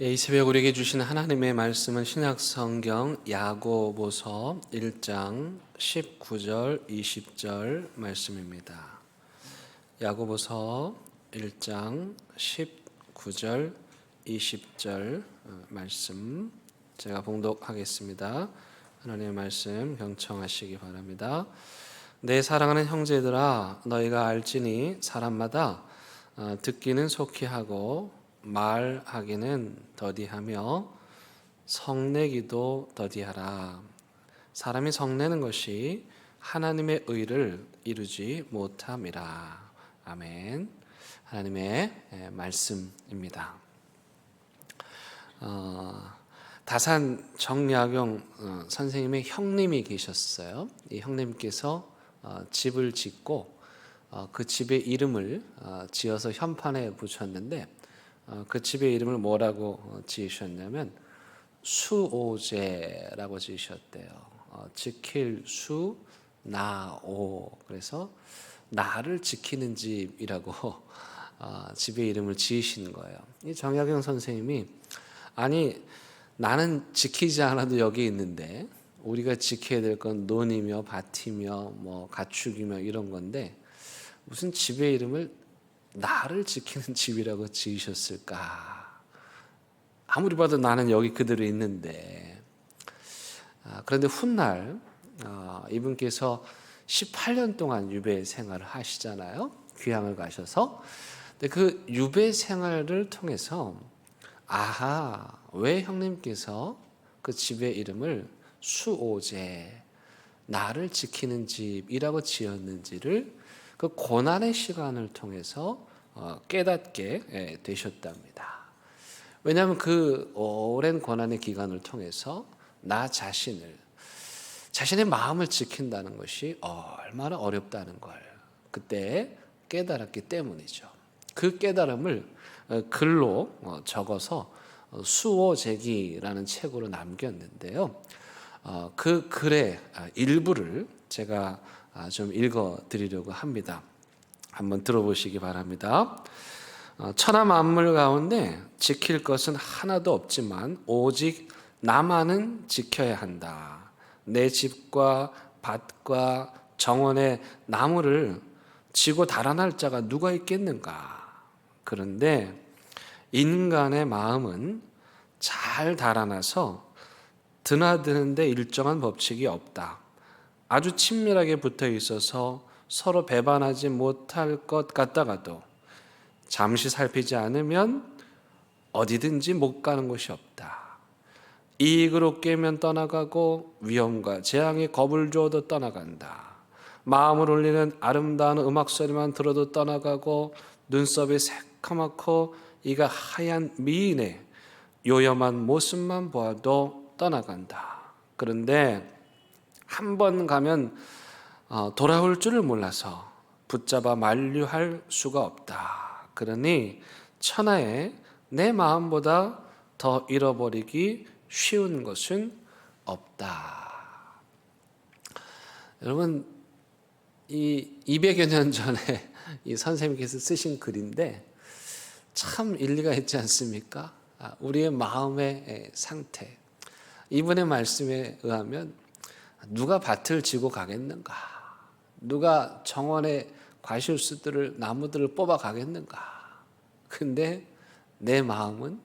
예, 이 새벽 우리에게 주신 하나님의 말씀은 신약성경 야고보서 1장 19절 20절 말씀입니다. 야고보서 1장 19절 20절 어, 말씀 제가 봉독하겠습니다. 하나님의 말씀 경청하시기 바랍니다. 내 사랑하는 형제들아 너희가 알지니 사람마다 어, 듣기는 속히 하고 말하기는 더디하며 성내기도 더디하라. 사람이 성내는 것이 하나님의 의를 이루지 못함이라. 아멘. 하나님의 예, 말씀입니다. 어, 다산 정약용 어, 선생님의 형님이 계셨어요. 이 형님께서 어, 집을 짓고 어, 그 집의 이름을 어, 지어서 현판에 붙였는데 어, 그 집의 이름을 뭐라고 어, 지으셨냐면 수오제라고 지으셨대요. 어, 지킬 수 나오 그래서 나를 지키는 집이라고 어, 집의 이름을 지으신 거예요. 이 정약용 선생님이 아니 나는 지키지 않아도 여기 있는데 우리가 지켜야 될 건 논이며 밭이며 뭐 가축이며 이런 건데 무슨 집의 이름을 나를 지키는 집이라고 지으셨을까? 아무리 봐도 나는 여기 그대로 있는데. 아, 그런데 훗날 아, 이분께서 18년 동안 유배 생활을 하시잖아요. 귀향을 가셔서. 근데 그 유배 생활을 통해서 아하 왜 형님께서 그 집의 이름을 수오제 나를 지키는 집이라고 지었는지를 그 고난의 시간을 통해서 어, 깨닫게 예, 되셨답니다. 왜냐하면 그 오랜 고난의 기간을 통해서 나 자신을 자신의 마음을 지킨다는 것이 얼마나 어렵다는 걸 그때 깨달았기 때문이죠. 그 깨달음을 어, 글로 어, 적어서 수호제기라는 책으로 남겼는데요. 그 글의 아, 일부를 제가 아, 좀 읽어 드리려고 합니다. 한번 들어보시기 바랍니다. 어, 천하 만물 가운데 지킬 것은 하나도 없지만 오직 나만은 지켜야 한다. 내 집과 밭과 정원의 나무를 지고 달아날 자가 누가 있겠는가? 그런데 인간의 마음은 잘 달아나서 드나드는데 일정한 법칙이 없다. 아주 친밀하게 붙어 있어서 서로 배반하지 못할 것 같다가도 잠시 살피지 않으면 어디든지 못 가는 곳이 없다. 이익으로 깨면 떠나가고 위험과 재앙이 겁을 주어도 떠나간다. 마음을 울리는 아름다운 음악 소리만 들어도 떠나가고 눈썹이 새카맣고 이가 하얀 미인의 요염한 모습만 보아도 떠나간다. 그런데 한 번 가면 어, 돌아올 줄을 몰라서 붙잡아 만류할 수가 없다. 그러니 천하에 내 마음보다 더 잃어버리기 쉬운 것은 없다. 여러분 이 200여 년 전에 이 선생님께서 쓰신 글인데 참 일리가 있지 않습니까? 아, 우리의 마음의 상태. 이분의 말씀에 의하면 누가 밭을 지고 가겠는가? 누가 정원의 과실수들을 나무들을 뽑아 가겠는가? 근데 내 마음은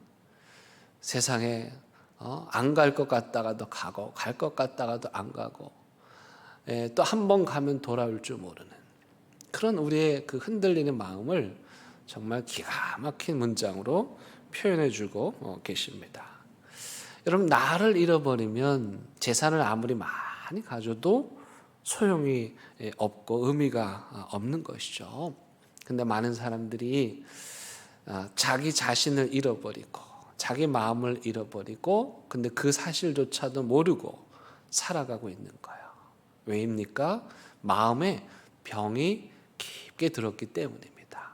세상에 어, 안갈 것 같다가도 가고 갈 것 같다가도 안 가고 예, 또한 번 가면 돌아올 줄 모르는 그런 우리의 그 흔들리는 마음을 정말 기가 막힌 문장으로 표현해주고 어, 계십니다. 여러분 나를 잃어버리면 재산을 아무리 많이 가져도 소용이 없고 의미가 없는 것이죠. 근데 많은 사람들이 아, 자기 자신을 잃어버리고 자기 마음을 잃어버리고 근데 그 사실조차도 모르고 살아가고 있는 거예요. 왜입니까? 마음에 병이 깊게 들었기 때문입니다.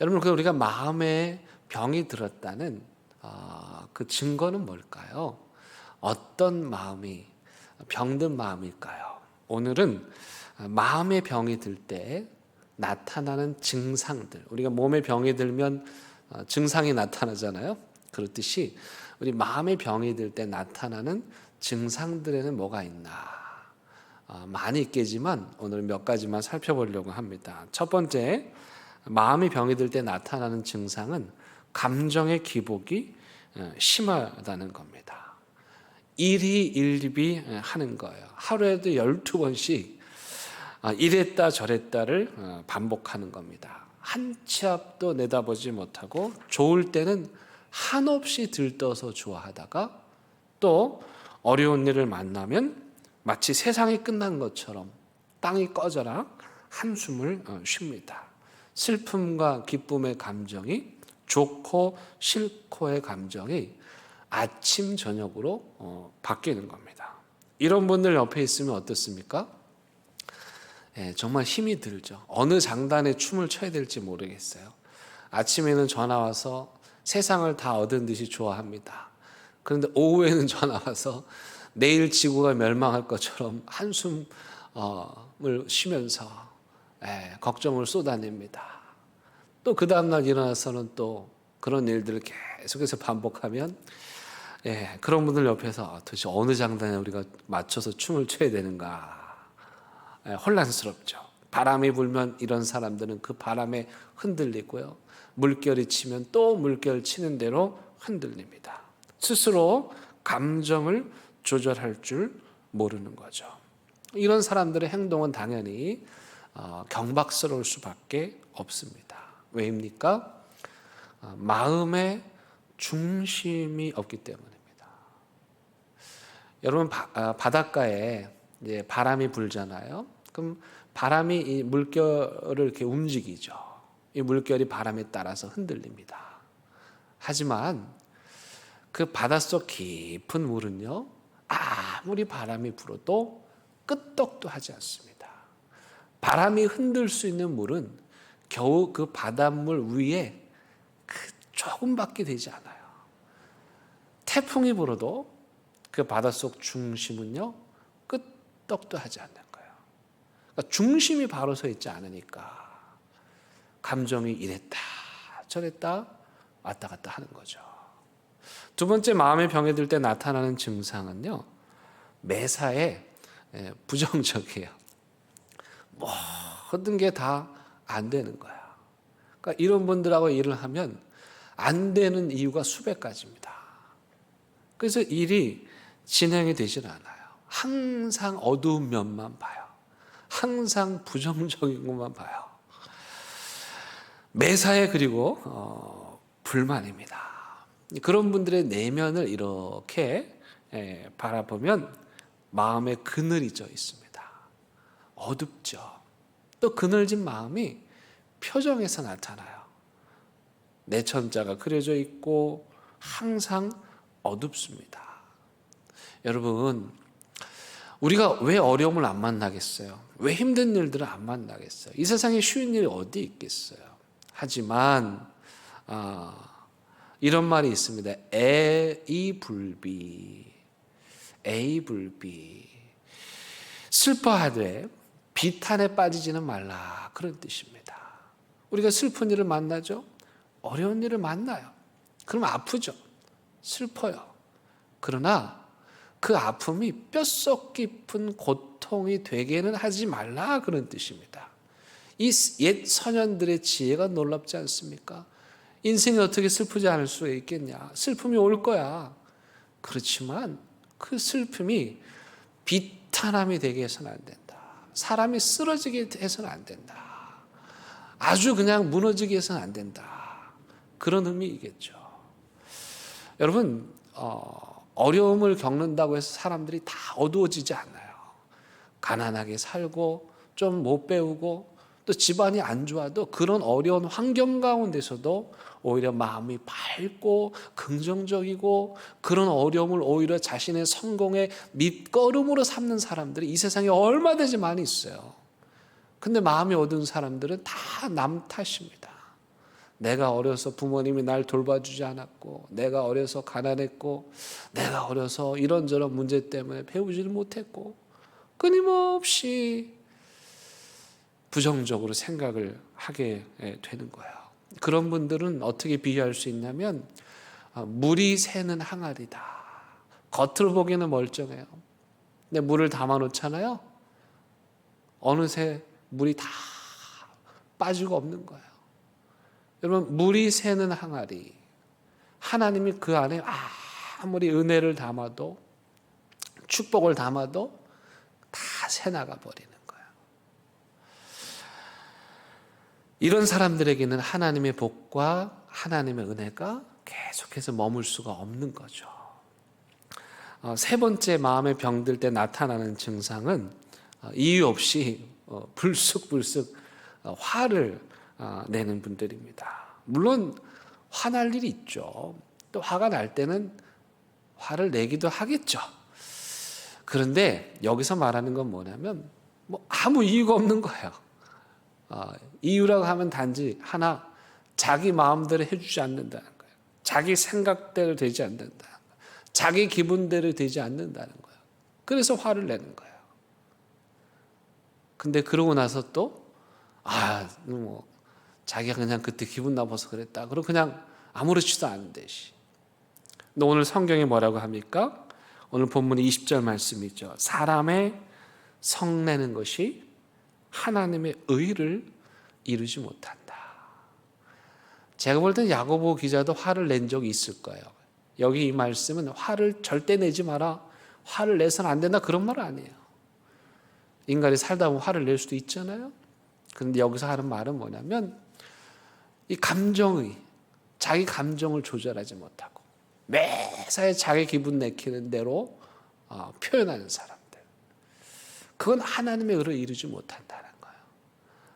여러분 그 우리가 마음에 병이 들었다는 아, 그 증거는 뭘까요? 어떤 마음이 병든 마음일까요? 오늘은 마음의 병이 들 때 나타나는 증상들. 우리가 몸에 병이 들면 어, 증상이 나타나잖아요. 그렇듯이 우리 마음의 병이 들 때 나타나는 증상들에는 뭐가 있나 아, 많이 있겠지만 오늘 몇 가지만 살펴보려고 합니다. 첫 번째 마음의 병이 들 때 나타나는 증상은 감정의 기복이 어, 심하다는 겁니다. 일이 일비 하는 거예요. 하루에도 12번씩 아, 이랬다 저랬다를 어, 반복하는 겁니다. 한 치 앞도 내다보지 못하고 좋을 때는 한없이 들떠서 좋아하다가 또 어려운 일을 만나면 마치 세상이 끝난 것처럼 땅이 꺼져라 한숨을 어, 쉽니다. 슬픔과 기쁨의 감정이 좋고 싫고의 감정이 아침 저녁으로 어, 바뀌는 겁니다. 이런 분들 옆에 있으면 어떻습니까? 예, 정말 힘이 들죠. 어느 장단에 춤을 춰야 될지 모르겠어요. 아침에는 전화 와서 세상을 다 얻은 듯이 좋아합니다. 그런데 오후에는 전화 와서 내일 지구가 멸망할 것처럼 한숨을 쉬면서 예, 걱정을 쏟아냅니다. 또 그 다음날 일어나서는 또 그런 일들을 계속해서 반복하면 예, 그런 분들 옆에서 도대체 어느 장단에 우리가 맞춰서 춤을 춰야 되는가 예, 혼란스럽죠. 바람이 불면 이런 사람들은 그 바람에 흔들리고요. 물결이 치면 또 물결 치는 대로 흔들립니다. 스스로 감정을 조절할 줄 모르는 거죠. 이런 사람들의 행동은 당연히 어, 경박스러울 수밖에 없습니다. 왜입니까? 어, 마음의 중심이 없기 때문입니다. 여러분 바, 아, 바닷가에 이제 바람이 불잖아요. 그럼 바람이 이 물결을 이렇게 움직이죠. 이 물결이 바람에 따라서 흔들립니다. 하지만 그 바닷속 깊은 물은요, 아무리 바람이 불어도 끄떡도 하지 않습니다. 바람이 흔들 수 있는 물은 겨우 그 바닷물 위에 그 조금밖에 되지 않아요. 태풍이 불어도 그 바닷속 중심은요, 끄떡도 하지 않는 거예요. 그러니까 중심이 바로 서 있지 않으니까 감정이 이랬다 저랬다 왔다 갔다 하는 거죠. 두 번째 마음의 병에 들 때 나타나는 증상은요, 매사에 예, 부정적이에요. 모든 게 다 안 되는 거야. 그러니까 이런 분들하고 일을 하면 안 되는 이유가 수백 가지입니다. 그래서 일이 진행이 되질 않아요. 항상 어두운 면만 봐요. 항상 부정적인 것만 봐요. 매사에 그리고 어, 불만입니다. 그런 분들의 내면을 이렇게 예, 바라보면 마음에 그늘이 져 있습니다. 어둡죠. 또 그늘진 마음이 표정에서 나타나요. 내천자가 그려져 있고 항상 어둡습니다. 여러분, 우리가 왜 어려움을 안 만나겠어요? 왜 힘든 일들을 안 만나겠어요? 이 세상에 쉬운 일이 어디 있겠어요? 하지만 아, 이런 말이 있습니다. 애이불비, 애이불비. 슬퍼하되 비탄에 빠지지는 말라 그런 뜻입니다. 우리가 슬픈 일을 만나죠. 어려운 일을 만나요. 그럼 아프죠. 슬퍼요. 그러나 그 아픔이 뼛속 깊은 고통이 되게는 하지 말라 그런 뜻입니다. 이 옛 선현들의 지혜가 놀랍지 않습니까? 인생이 어떻게 슬프지 않을 수 있겠냐? 슬픔이 올 거야. 그렇지만 그 슬픔이 비탄함이 되게 해서는 안 된다. 사람이 쓰러지게 해서는 안 된다. 아주 그냥 무너지게 해서는 안 된다. 그런 의미이겠죠. 여러분, 어, 어려움을 겪는다고 해서 사람들이 다 어두워지지 않아요. 가난하게 살고 좀 못 배우고 또 집안이 안 좋아도 그런 어려운 환경 가운데서도 오히려 마음이 밝고 긍정적이고 그런 어려움을 오히려 자신의 성공의 밑거름으로 삼는 사람들이 이 세상에 얼마든지 많이 있어요. 근데 마음이 어두운 사람들은 다 남 탓입니다. 내가 어려서 부모님이 날 돌봐주지 않았고, 내가 어려서 가난했고, 내가 어려서 이런저런 문제 때문에 배우지를 못했고, 끊임없이 부정적으로 생각을 하게 되는 거예요. 그런 분들은 어떻게 비유할 수 있냐면, 아, 물이 새는 항아리다. 겉으로 보기에는 멀쩡해요. 근데 물을 담아 놓잖아요. 어느새 물이 다 빠지고 없는 거예요. 여러분 물이 새는 항아리. 하나님이 그 안에 아무리 은혜를 담아도 축복을 담아도 다 새나가 버리는 거예요. 이런 사람들에게는 하나님의 복과 하나님의 은혜가 계속해서 머물 수가 없는 거죠. 어, 세 번째 마음의 병들 때 나타나는 증상은 어, 이유 없이 어, 불쑥불쑥 어, 화를 어, 내는 분들입니다. 물론 화날 일이 있죠. 또 화가 날 때는 화를 내기도 하겠죠. 그런데 여기서 말하는 건 뭐냐면 뭐 아무 이유가 없는 거예요. 어, 이유라고 하면 단지 하나 자기 마음대로 해주지 않는다는 거예요. 자기 생각대로 되지 거예요. 자기 기분대로 되지 않는다는 거예요. 그래서 화를 내는 거예요. 근데 그러고 나서 또 아, 뭐 자기가 그냥 그때 기분 나빠서 그랬다. 그럼 그냥 아무렇지도 않은 듯이. 근데 오늘 성경이 뭐라고 합니까? 오늘 본문의 20절 말씀이죠. 사람의 성내는 것이 하나님의 의를 이루지 못한다. 제가 볼 때는 야고보 기자도 화를 낸 적이 있을 거예요. 여기 이 말씀은 화를 절대 내지 마라. 화를 내서는 안 된다. 그런 말 아니에요. 인간이 살다 보면 화를 낼 수도 있잖아요. 그런데 여기서 하는 말은 뭐냐면 이 감정의 자기 감정을 조절하지 못하고 매사에 자기 기분 내키는 대로 어, 표현하는 사람들. 그건 하나님의 의를 이루지 못한다는 거예요.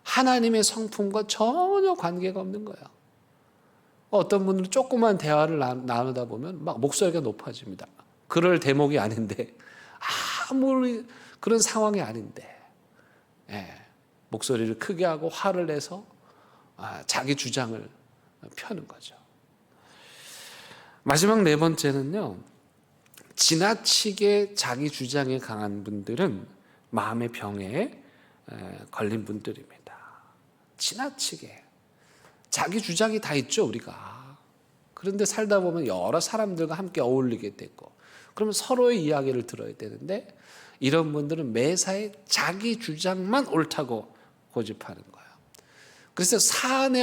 하나님의 성품과 전혀 관계가 없는 거예요. 어떤 분들은 조그만 대화를 나- 나누다 보면 막 목소리가 높아집니다. 그럴 대목이 아닌데 아무리 그런 상황이 아닌데 예, 목소리를 크게 하고 화를 내서 아, 자기 주장을 펴는 거죠. 마지막 네 번째는요. 지나치게 자기 주장에 강한 분들은 마음의 병에 에, 걸린 분들입니다. 지나치게 자기 주장이 다 있죠 우리가. 그런데 살다 보면 여러 사람들과 함께 어울리게 되고 그러면 서로의 이야기를 들어야 되는데 이런 분들은 매사에 자기 주장만 옳다고 고집하는 거예요. 그래서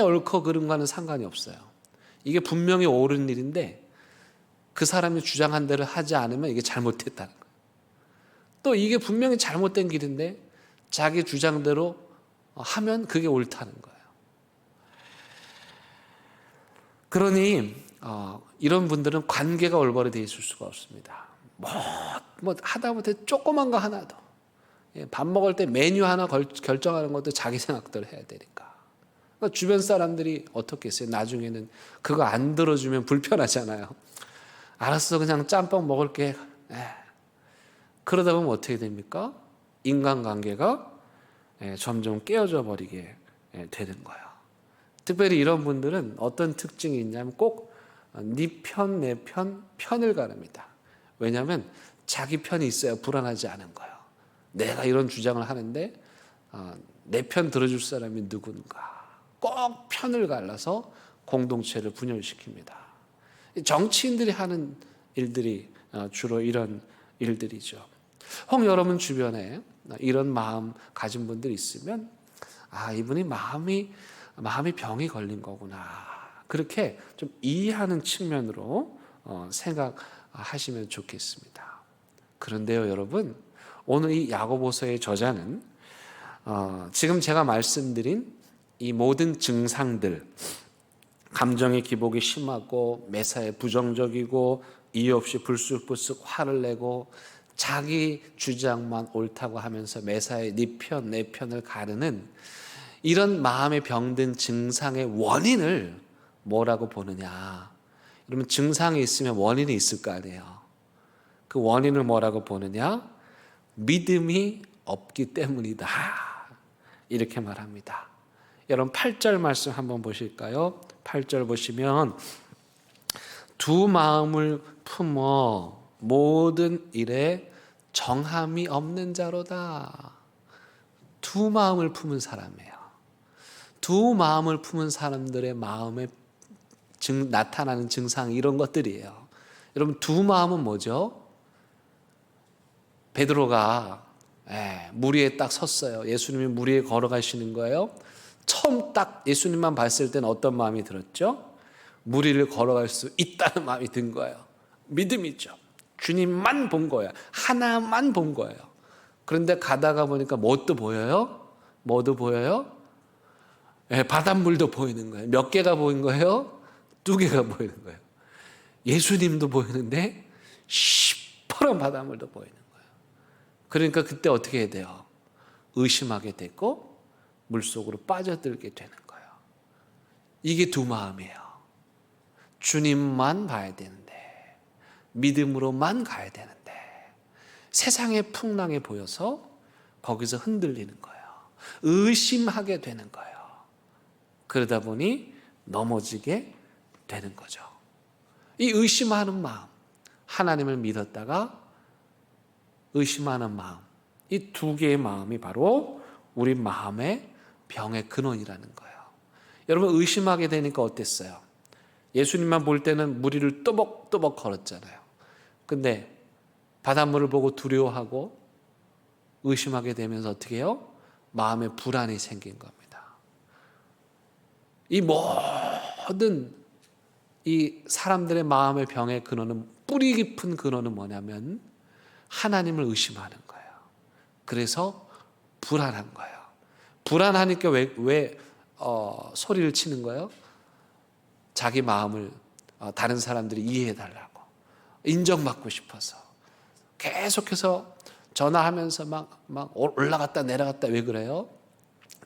옳고 그른 거는 상관이 없어요. 이게 분명히 옳은 일인데 그 사람이 주장한 대로 하지 않으면 이게 잘못됐다는 거예요. 또 이게 분명히 잘못된 길인데 자기 주장대로 하면 그게 옳다는 거예요. 그러니 어, 이런 분들은 관계가 올바로 돼 있을 수가 없습니다. 뭐, 뭐 하다못해 조그만 거 하나도 예, 밥 먹을 때 메뉴 하나 걸, 결정하는 것도 자기 생각대로 해야 되니까. 그러니까 주변 사람들이 어떻겠어요? 나중에는 그거 안 들어주면 불편하잖아요. 알았어, 그냥 짬뽕 먹을게. 에. 그러다 보면 어떻게 됩니까? 인간관계가 예, 점점 깨어져 버리게 예, 되는 거예요. 특별히 이런 분들은 어떤 특징이 있냐면 꼭 네 편, 내 편, 편을 가릅니다. 왜냐하면 자기 편이 있어야 불안하지 않은 거예요. 내가 이런 주장을 하는데 어, 내편 들어줄 사람이 누군가 꼭 편을 갈라서 공동체를 분열시킵니다. 정치인들이 하는 일들이 어, 주로 이런 일들이죠. 혹 여러분 주변에 이런 마음 가진 분들 있으면 아 이분이 마음이 마음이 병이 걸린 거구나 그렇게 좀 이해하는 측면으로 어, 생각하시면 좋겠습니다. 그런데요, 여러분 오늘 이 야고보서의 저자는 어, 지금 제가 말씀드린 이 모든 증상들 감정의 기복이 심하고 매사에 부정적이고 이유 없이 불쑥불쑥 화를 내고 자기 주장만 옳다고 하면서 매사에 네 편, 내 편을 가르는 이런 마음에 병든 증상의 원인을 뭐라고 보느냐. 그러면 증상이 있으면 원인이 있을 거 아니에요. 그 원인을 뭐라고 보느냐? 믿음이 없기 때문이다. 이렇게 말합니다. 여러분 8절 말씀 한번 보실까요? 8절 보시면 두 마음을 품어 모든 일에 정함이 없는 자로다. 두 마음을 품은 사람이에요. 두 마음을 품은 사람들의 마음의 증, 나타나는 증상 이런 것들이에요. 여러분 두 마음은 뭐죠? 베드로가 예, 물 위에 딱 섰어요. 예수님이 물 위에 걸어가시는 거예요. 처음 딱 예수님만 봤을 때는 어떤 마음이 들었죠? 물 위를 걸어갈 수 있다는 마음이 든 거예요. 믿음이죠. 주님만 본 거예요. 하나만 본 거예요. 그런데 가다가 보니까 뭣도 보여요? 뭐도 보여요? 예, 바닷물도 보이는 거예요. 몇 개가 보인 거예요? 두 개가 보이는 거예요. 예수님도 보이는데 시퍼런 바닷물도 보이는 거예요. 그러니까 그때 어떻게 해야 돼요? 의심하게 되고 물속으로 빠져들게 되는 거예요. 이게 두 마음이에요. 주님만 봐야 되는데 믿음으로만 가야 되는데 세상의 풍랑에 보여서 거기서 흔들리는 거예요. 의심하게 되는 거예요. 그러다 보니 넘어지게 되는 거죠. 이 의심하는 마음, 하나님을 믿었다가 의심하는 마음, 이 두 개의 마음이 바로 우리 마음의 병의 근원이라는 거예요. 여러분 의심하게 되니까 어땠어요? 예수님만 볼 때는 무리를 또벅또벅 걸었잖아요. 근데 바닷물을 보고 두려워하고 의심하게 되면서 어떻게 해요? 마음에 불안이 생긴 겁니다. 이 모든 이 사람들의 마음의 병의 근원은 뿌리 깊은 근원은 뭐냐면 하나님을 의심하는 거예요. 그래서 불안한 거예요. 불안하니까 왜, 왜 어, 소리를 치는 거예요? 자기 마음을 어, 다른 사람들이 이해해 달라고 인정받고 싶어서 계속해서 전화하면서 막, 막 올라갔다 내려갔다 왜 그래요?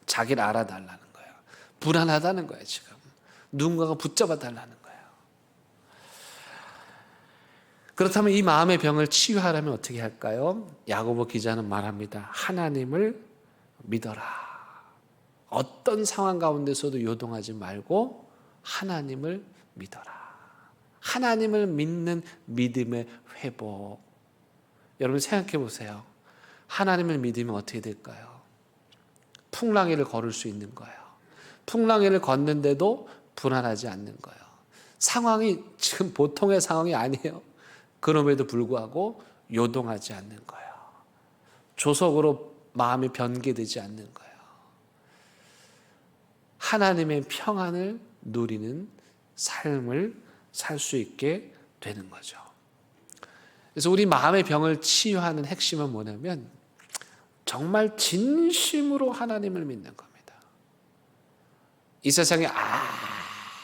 자기를 알아달라는 거예요. 불안하다는 거예요, 지금. 누군가가 붙잡아 달라는 거예요. 그렇다면 이 마음의 병을 치유하려면 어떻게 할까요? 야고보 기자는 말합니다. 하나님을 믿어라. 어떤 상황 가운데서도 요동하지 말고 하나님을 믿어라. 하나님을 믿는 믿음의 회복. 여러분 생각해 보세요. 하나님을 믿으면 어떻게 될까요? 풍랑이를 걸을 수 있는 거예요. 풍랑이를 걷는데도 불안하지 않는 거예요. 상황이 지금 보통의 상황이 아니에요. 그럼에도 불구하고 요동하지 않는 거예요. 조속으로 마음이 변개되지 않는 거예요. 하나님의 평안을 누리는 삶을 살 수 있게 되는 거죠. 그래서 우리 마음의 병을 치유하는 핵심은 뭐냐면 정말 진심으로 하나님을 믿는 겁니다. 이 세상에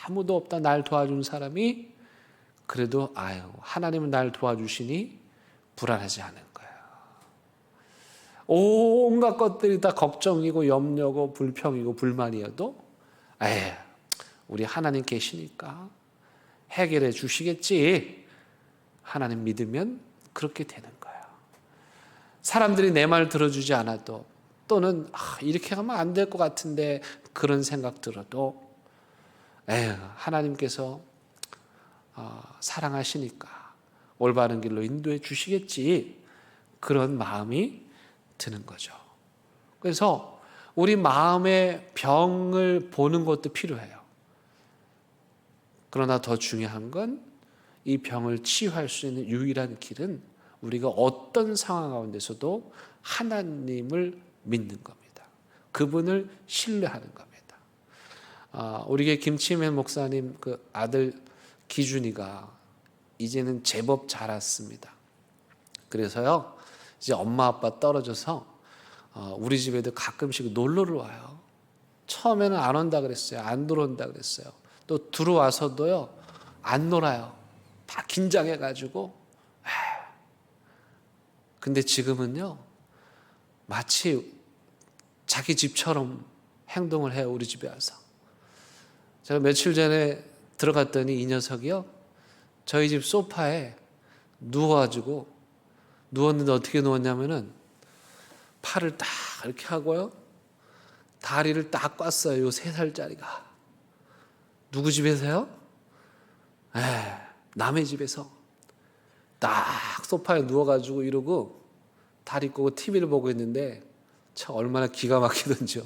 아무도 없다 날 도와준 사람이 그래도 아유 하나님은 날 도와주시니 불안하지 않은 거예요. 온갖 것들이 다 걱정이고 염려고 불평이고 불만이어도 에휴 우리 하나님 계시니까 해결해 주시겠지. 하나님 믿으면 그렇게 되는 거예요. 사람들이 내 말 들어주지 않아도 또는 아, 이렇게 하면 안 될 것 같은데 그런 생각 들어도 에휴, 하나님께서 어, 사랑하시니까 올바른 길로 인도해 주시겠지 그런 마음이 드는 거죠. 그래서 우리 마음의 병을 보는 것도 필요해요. 그러나 더 중요한 건 이 병을 치유할 수 있는 유일한 길은 우리가 어떤 상황 가운데서도 하나님을 믿는 겁니다. 그분을 신뢰하는 겁니다. 아, 우리의 김치맨 목사님 그 아들 기준이가 이제는 제법 자랐습니다. 그래서요, 이제 엄마 아빠 떨어져서 어, 우리 집에도 가끔씩 놀러를 와요. 처음에는 안 온다 그랬어요. 안 들어온다 그랬어요. 또 들어와서도요 안 놀아요. 다 긴장해가지고. 근데 지금은요 마치 자기 집처럼 행동을 해요 우리 집에 와서. 제가 며칠 전에 들어갔더니 이 녀석이요 저희 집 소파에 누워가지고 누웠는데 어떻게 누웠냐면은 팔을 딱 이렇게 하고요 다리를 딱 꽈어요 요 세 살짜리가 누구 집에서요? 에, 남의 집에서 딱 소파에 누워가지고 이러고 다리 꼬고 TV를 보고 있는데 참 얼마나 기가 막히던지요.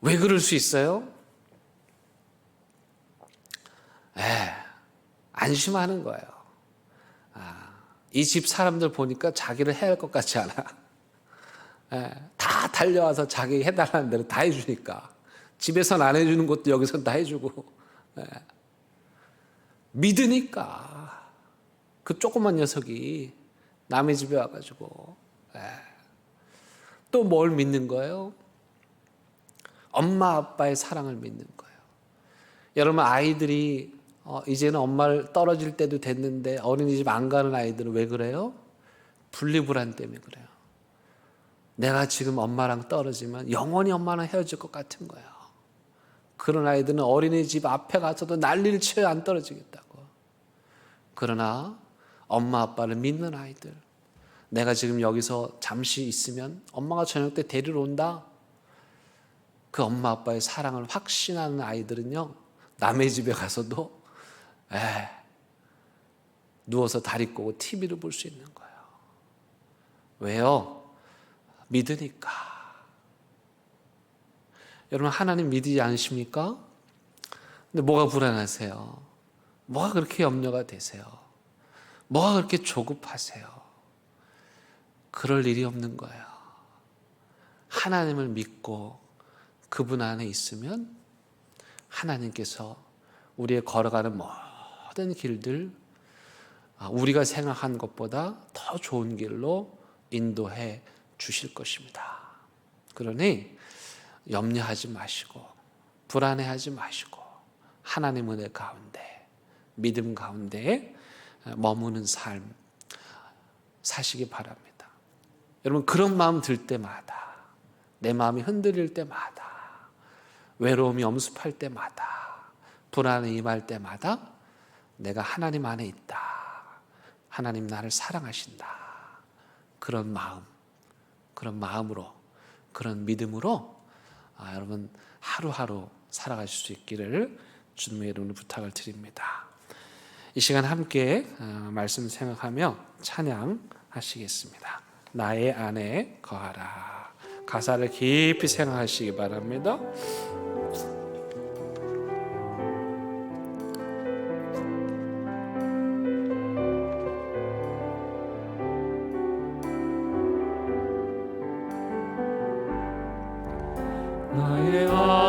왜 그럴 수 있어요? 에, 안심하는 거예요. 아, 이집 사람들 보니까 자기를 해야 할 것 같지 않아. 에, 다 달려와서 자기 해달라는 대로 다 해주니까. 집에선 안 해주는 것도 여기선 다 해주고. 에, 믿으니까. 그 조그만 녀석이 남의 집에 와가지고. 또 뭘 믿는 거예요? 엄마 아빠의 사랑을 믿는 거예요. 여러분 아이들이 어, 이제는 엄마를 떨어질 때도 됐는데 어린이집 안 가는 아이들은 왜 그래요? 분리불안 때문에 그래요. 내가 지금 엄마랑 떨어지면 영원히 엄마랑 헤어질 것 같은 거예요. 그런 아이들은 어린이집 앞에 가서도 난리를 쳐야 안 떨어지겠다고. 그러나 엄마 아빠를 믿는 아이들, 내가 지금 여기서 잠시 있으면 엄마가 저녁 때 데리러 온다. 그 엄마 아빠의 사랑을 확신하는 아이들은요, 남의 집에 가서도 에, 누워서 다리 꼬고 TV를 볼 수 있는 거예요. 왜요? 믿으니까. 여러분 하나님 믿지 않으십니까? 근데 뭐가 불안하세요? 뭐가 그렇게 염려가 되세요? 뭐가 그렇게 조급하세요? 그럴 일이 없는 거예요. 하나님을 믿고 그분 안에 있으면 하나님께서 우리의 걸어가는 모든 길들 아, 우리가 생각한 것보다 더 좋은 길로 인도해 주실 것입니다. 그러니 염려하지 마시고 불안해하지 마시고 하나님 은혜 가운데 믿음 가운데 머무는 삶 사시기 바랍니다. 여러분 그런 마음 들 때마다 내 마음이 흔들릴 때마다 외로움이 엄습할 때마다 불안이 임할 때마다 내가 하나님 안에 있다. 하나님 나를 사랑하신다. 그런 마음, 그런 마음으로, 그런 믿음으로 아, 여러분 하루하루 살아가실 수 있기를 주님의 이름으로 부탁을 드립니다. 이 시간 함께 어, 말씀 생각하며 찬양하시겠습니다. 나의 안에 거하라. 가사를 깊이 생각하시기 바랍니다. 나의 안